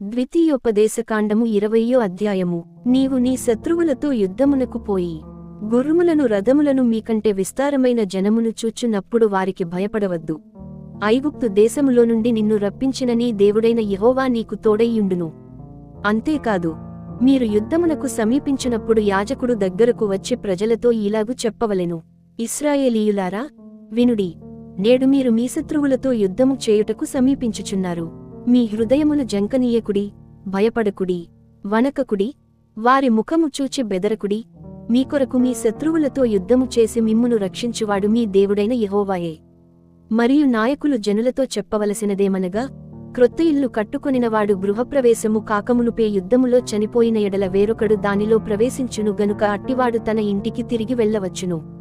ద్వితీయోపదేశకాండము ఇరవయో అధ్యాయము. నీవు నీ శత్రువులతో యుద్ధమునకు పోయి గుర్రములను రథములను మీకంటే విస్తారమైన జనమును చూచున్నప్పుడు వారికి భయపడవద్దు. ఐగుప్తు దేశములో నుండి నిన్ను రప్పించిన నీ దేవుడైన యెహోవా నీకు తోడయ్యుండును. అంతేకాదు మీరు యుద్ధమునకు సమీపించినప్పుడు యాజకుడు దగ్గరకు వచ్చి ప్రజలతో ఇలాగు చెప్పవలెను. ఇస్రాయేలీయులారా వినుడి నేడు మీరు మీ శత్రువులతో యుద్ధము చేయుటకు సమీపించుచున్నారు. మీ హృదయమును జంకనీయకుడి భయపడకుడి వనకకుడి వారి ముఖము చూచి బెదరకుడి మీ కొరకు మీ శత్రువులతో యుద్ధము చేసి మిమ్మును రక్షించువాడు మీ దేవుడైన యహోవాయే. మరియు నాయకులు జనులతో చెప్పవలసినదేమనగా క్రొత్త ఇల్లు కట్టుకొనినవాడు గృహప్రవేశము కాకమునుపే యుద్ధములో చనిపోయిన ఎడల వేరొకడు దానిలో ప్రవేశించును గనుక అట్టివాడు తన ఇంటికి తిరిగి వెళ్ళవచ్చును.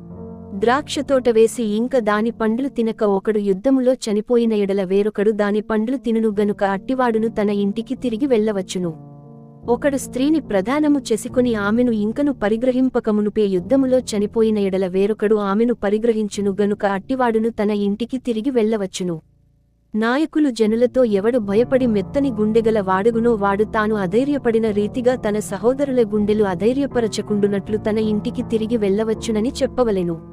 ద్రాక్షతోట వేసి ఇంక దాని పండ్లు తినక ఒకడు యుద్ధములో చనిపోయిన ఎడల వేరొకడు దాని పండ్లు తినును గనుక అట్టివాడును తన ఇంటికి తిరిగి వెళ్ళవచ్చును. ఒకడు స్త్రీని ప్రధానము చెసికొని ఆమెను ఇంకను పరిగ్రహింపకమునుపే యుద్ధములో చనిపోయిన ఎడల వేరొకడు ఆమెను పరిగ్రహించును గనుక అట్టివాడును తన ఇంటికి తిరిగి వెళ్ళవచ్చును. నాయకులు జనులతో ఎవడు భయపడి మెత్తని గుండెగల వాడుగునో వాడు తాను అధైర్యపడిన రీతిగా తన సహోదరుల గుండెలు అధైర్యపరచకుండునట్లు తన ఇంటికి తిరిగి వెళ్ళవచ్చునని చెప్పవలెను.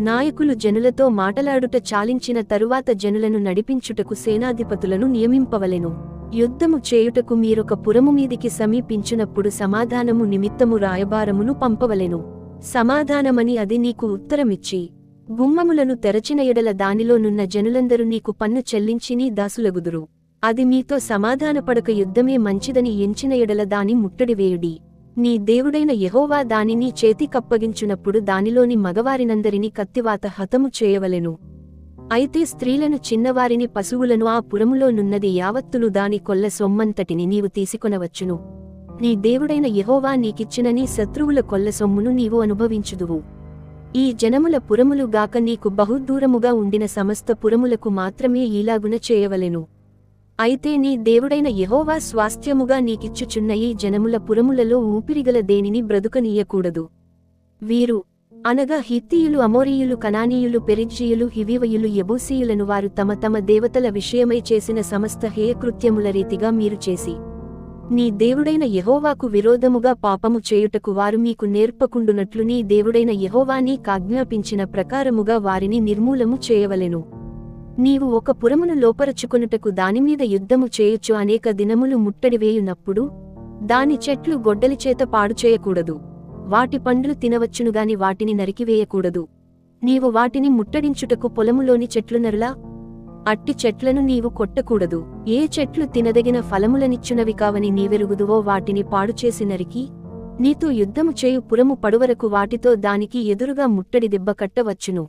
నాయకులు జనులతో మాటలాడుట చాలించిన తరువాత జనులను నడిపించుటకు సేనాధిపతులను నియమింపవలెను. యుద్ధము చేయుటకు మీరొక పురము మీదికి సమీపించినప్పుడు సమాధానము నిమిత్తము రాయబారమును పంపవలెను. సమాధానమని అది నీకు ఉత్తరమిచ్చి గుమ్మములను తెరచిన ఎడల దానిలోనున్న జనులందరూ నీకు పన్ను చెల్లించి నీ దాసులగుదురు. అది మీతో సమాధానపడక యుద్ధమే మంచిదని ఎంచిన ఎడల దాని ముట్టడివేయుడి నీ దేవుడైన యహోవా దానిని చేతికప్పగించునప్పుడు దానిలోని మగవారినందరినీ కత్తివాత హతము చేయవలెను. అయితే స్త్రీలను చిన్నవారిని పశువులను ఆ పురములో నున్నది దాని కొల్ల సొమ్మంతటిని నీవు తీసుకొనవచ్చును. నీ దేవుడైన యహోవా నీకిచ్చిన నీ శత్రువుల కొల్ల సొమ్మును నీవు అనుభవించుదువు. ఈ జనముల పురములు గాక నీకు బహుదూరముగా ఉండిన సమస్త పురములకు మాత్రమే ఈలాగున చేయవలెను. అయితే నీ దేవుడైన యహోవా స్వాస్థ్యముగా నీకిచ్చుచున్న ఈ జనముల పురములలో ఊపిరిగల దేనిని బ్రతుకనీయకూడదు. వీరు అనగా హిత్తీయులు అమోరీయులు కనానీయులు పెరిజ్జీయులు హివివయులు యబూసీయులను వారు తమ తమ దేవతల విషయమై చేసిన సమస్త హేయకృత్యముల రీతిగా మీరు చేసి నీ దేవుడైన యహోవాకు విరోధముగా పాపము చేయుటకు వారు మీకు నేర్పకుండునట్లు నీ దేవుడైన యహోవాని నీకాజ్ఞాపించిన ప్రకారముగా వారిని నిర్మూలము చేయవలెను. నీవు ఒక పురమును లోపరచుకొనుటకు దానిమీద యుద్ధము చేయొచ్చు అనేక దినములు ముట్టడివేయునప్పుడు దాని చెట్లు గొడ్డలిచేత పాడు చేయకూడదు. వాటి పండ్లు తినవచ్చునుగాని వాటిని నరికివేయకూడదు నీవు వాటిని ముట్టడించుటకు పొలములోని చెట్లు నరులా. అట్టి చెట్లను నీవు కొట్టకూడదు. ఏ చెట్లు తినదగిన ఫలములనిచ్చునవి కావని నీవెరుగుదువో వాటిని పాడుచేసి నరికి. నీతో యుద్ధము చేయు పురము పడువరకు వాటితో దానికి ఎదురుగా ముట్టడి దెబ్బ కట్టవచ్చును.